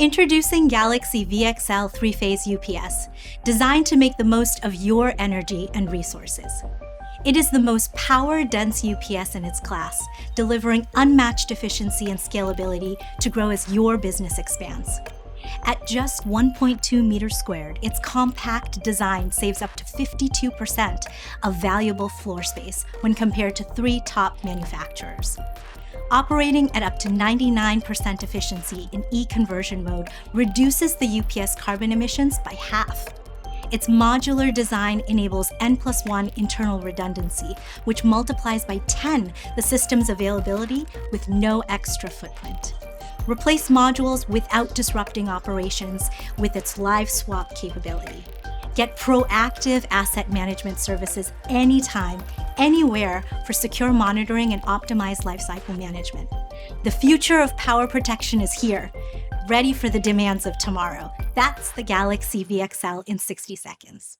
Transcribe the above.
Introducing Galaxy VXL 3 phase UPS, designed to make the most of your energy and resources. It is the most power dense UPS in its class, delivering unmatched efficiency and scalability to grow as your business expands. At just 1.2 meters squared, its compact design saves up to 52% of valuable floor space when compared to three top manufacturers. Operating at up to 99% efficiency in e conversion mode reduces the UPS carbon emissions by half. Its modular design enables N plus 1 internal redundancy, which multiplies by 10 the system's availability with no extra footprint. Replace modules without disrupting operations with its live swap capability. Get proactive asset management services anytime, anywhere for secure monitoring and optimized lifecycle management. The future of power protection is here, ready for the demands of tomorrow. That's the Galaxy VXL in 60 seconds.